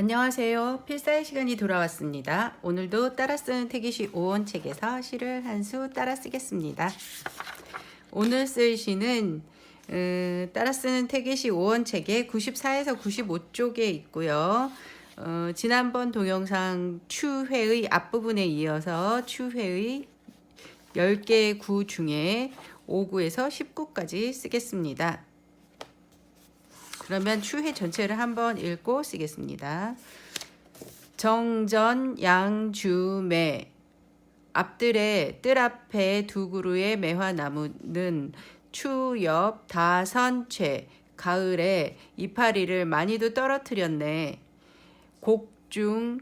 안녕하세요. 필사의 시간이 돌아왔습니다. 오늘도 따라 쓰는 태기시 5원 책에서 시를 한 수 따라 쓰겠습니다. 오늘 쓸 시는 어, 따라 쓰는 태기시 5원 책의 94에서 95쪽에 있고요. 어, 지난번 동영상 추회의 앞부분에 이어서 추회의 10개의 구 중에 5구에서 10구까지 쓰겠습니다. 그러면 추회 전체를 한번 읽고 쓰겠습니다. 정전 양주매 앞들의 뜰 앞에 두 그루의 매화나무는 추옆 다선채 가을에 이파리를 많이도 떨어뜨렸네. 곡중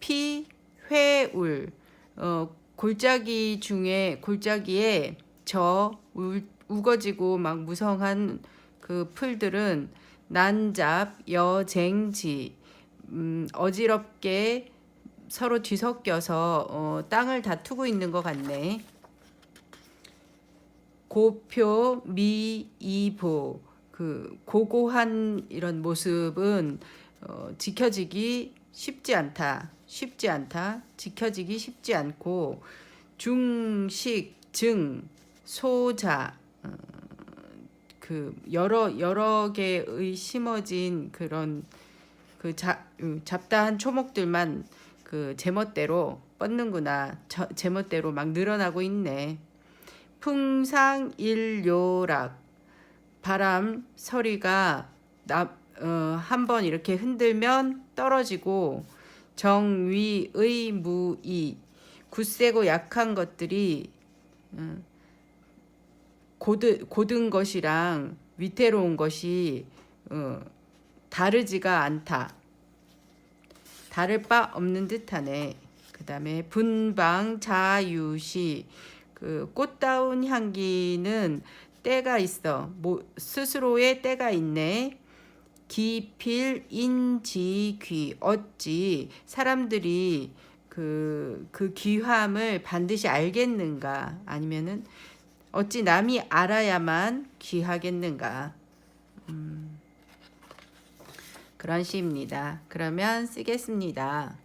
피회울 어, 골짜기 중에 골짜기에 저 울, 우거지고 막 무성한 그 풀들은 난잡 여쟁지 음, 어지럽게 서로 뒤섞여서 어, 땅을 다투고 있는 것 같네. 고표 미 이보 그 고고한 이런 모습은 어, 지켜지기 쉽지 않다. 쉽지 않다. 지켜지기 쉽지 않고 중식 증 소자 어, 그 여러 여러 개의 심어진 그런 그 잡, 음, 잡다한 초목들만 그 제멋대로 뻗는구나. 저, 제멋대로 막 늘어나고 있네. 풍상일요락 바람 서리가 어, 한번 이렇게 흔들면 떨어지고 정위의 무이 굳세고 약한 것들이 어, 고드, 고든 것이랑 위태로운 것이 어, 다르지가 않다. 다를 바 없는 듯하네. 그 다음에 분방 자유시 그 꽃다운 향기는 때가 있어. 뭐, 스스로의 때가 있네. 기필 인지귀 어찌 사람들이 그, 그 귀함을 반드시 알겠는가 아니면은 어찌 남이 알아야만 귀하겠는가? 음, 그런 시입니다. 그러면 쓰겠습니다.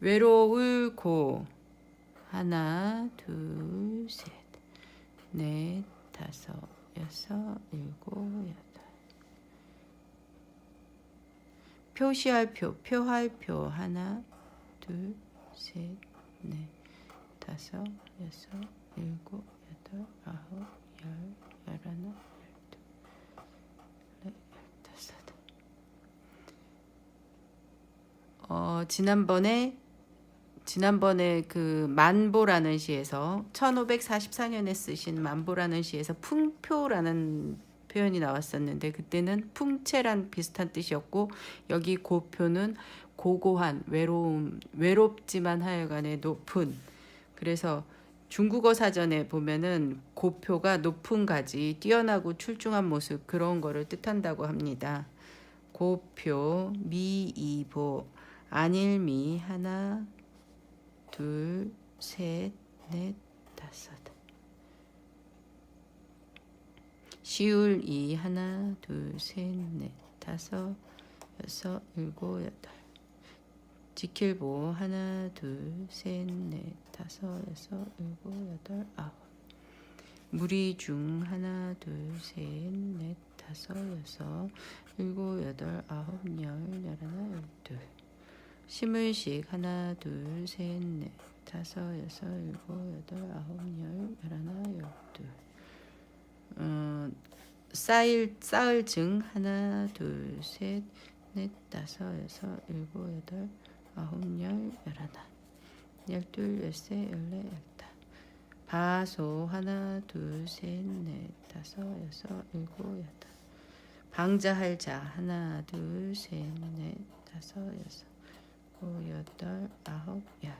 외로울 고. 하나 둘 셋 넷 다섯 여섯 일곱 여덟. 표시할 표 표할 표. 하나 둘 셋 넷 다섯 여섯 일곱 여덟 아홉 열 열하나 열둘 열 열다섯. 어 지난번에 지난번에 그 만보라는 시에서 1544년에 쓰신 만보라는 시에서 풍표라는 표현이 나왔었는데 그때는 풍채란 비슷한 뜻이었고 여기 고표는 고고한 외로움 외롭지만 하여간에 높은 그래서 중국어 사전에 보면은 고표가 높은 가지 뛰어나고 출중한 모습 그런 거를 뜻한다고 합니다. 고표 미이보 안일미 하나 둘, 셋, 넷, 다섯. 시울 이 하나, 둘, 셋, 넷, 다섯, 여섯, 일곱, 여덟. 지킬보 하나, 둘, 셋, 넷, 다섯, 여섯, 일곱, 여덟, 아홉. 무리 중 하나, 둘, 셋, 넷, 다섯, 여섯, 일곱, 여덟, 아홉, 열, 열하나, 열둘. 심을식 하나 둘셋넷 다섯 여섯 일곱 여덟 아홉 열 열하나 열둘 어, 쌓일 쌓을 증 하나 둘셋넷 다섯 여섯 일곱 여덟 아홉 열 열하나 열둘 열세 열네 열다. 바소 하나 둘 셋 넷 다섯 여섯 일곱 여덟. 방자할 자. 하나 둘 셋 넷 다섯 여섯 일곱, 여덟, 아홉, 열.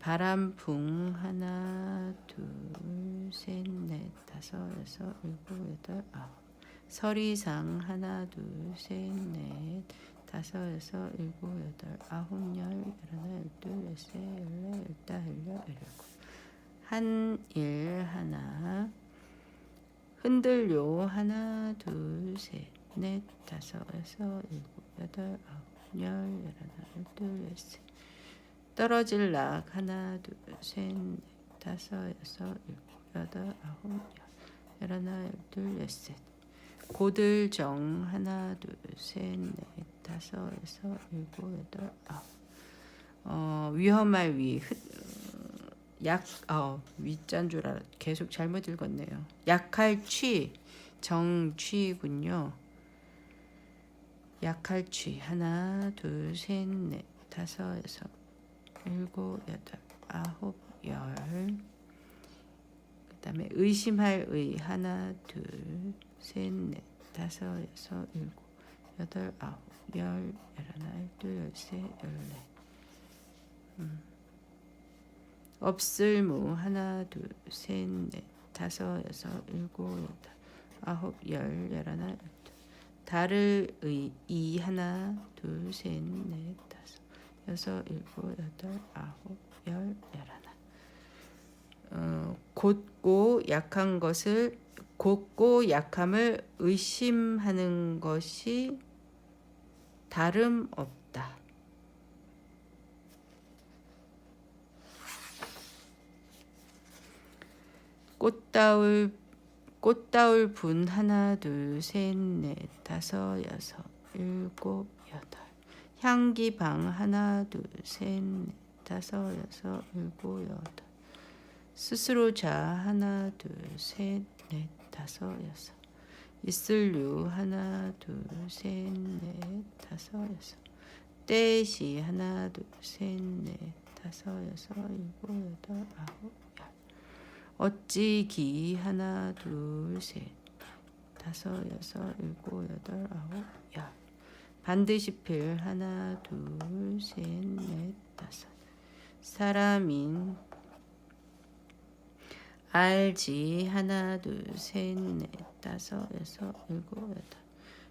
바람풍. 하나, 둘, 셋, 넷, 다섯, 여섯, 일곱, 여덟, 아홉. 서리상. 하나, 둘, 셋, 넷, 다섯, 여섯, 일곱, 여덟, 아홉, 열, 열하나, 열둘, 열세, 열네, 열다, 열여, 열일곱. 한일 하나. 흔들요 하나, 둘, 셋. 넷, 다섯, 여섯, 일곱, 여덟, 아홉, 열, 열하나, 열둘, 열셋. 떨어질 락 하나, 둘, 셋, 넷, 다섯, 여섯, 일곱, 여덟, 아홉, 열, 열하나, 열둘, 열셋. 고들정 하나, 둘, 셋, 넷, 다섯, 여섯, 일곱, 여덟, 아홉. 어, 위험할 위, 흩, 어, 약, 어, 위짠 줄 알아. 계속 잘못 읽었네요. 약할 취, 정취군요. 약할 취 하나, 둘, 셋, 넷, 다섯, 여섯, 일곱, 여덟, 아홉, 열. 그 다음에 의심할 의 하나, 둘, 셋, 넷, 다섯, 여섯, 일곱, 여덟, 아홉, 열, 열하나, 열둘, 열셋, 열넷. 없을 무 하나 둘 셋 넷 다섯 여섯 일곱 여덟 아홉 열 열하나 열둘. 달을 의 이 하나 둘 셋 넷 다섯 여섯 일곱 여덟 아홉 열 열하나. 어, 곧고 약한 것을 곧고 약함을 의심하는 것이 다름 없다. 꽃다울 꽃다울 분 하나 둘 셋 넷 다섯 여섯 일곱 여덟. 향기 방 하나 둘 셋 넷 다섯 여섯 일곱 여덟. 스스로 자 하나 둘 셋 넷 다섯 여섯 있을류 하나 둘셋넷 다섯 여섯. 떼시. 하나 둘셋넷 다섯 여섯 일곱 여덟 아홉 열. 어찌기. 하나 둘셋 다섯 여섯 일곱 여덟 아홉 열. 반드시 필. 하나 둘셋넷 다섯. 사람인 알지. 하나 둘 셋 넷 다섯 여섯 일곱 여덟.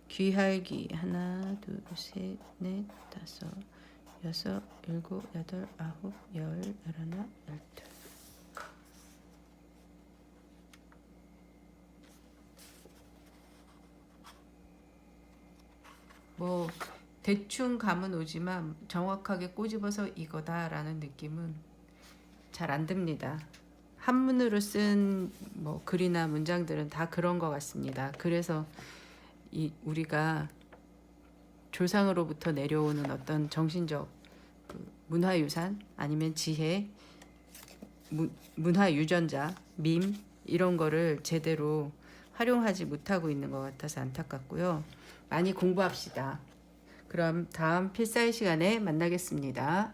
귀할기. 하나 둘 셋 넷 다섯 여섯 일곱 여덟 아홉 열 열하나 열둘. 뭐 대충 감은 오지만 정확하게 꼬집어서 이거다라는 느낌은 잘 안 듭니다. 한문으로 쓴 뭐 글이나 문장들은 다 그런 것 같습니다. 그래서 이 우리가 조상으로부터 내려오는 어떤 정신적 그 문화 유산 아니면 지혜, 문, 문화 유전자, 밈 이런 거를 제대로 활용하지 못하고 있는 것 같아서 안타깝고요. 많이 공부합시다. 그럼 다음 필사의 시간에 만나겠습니다.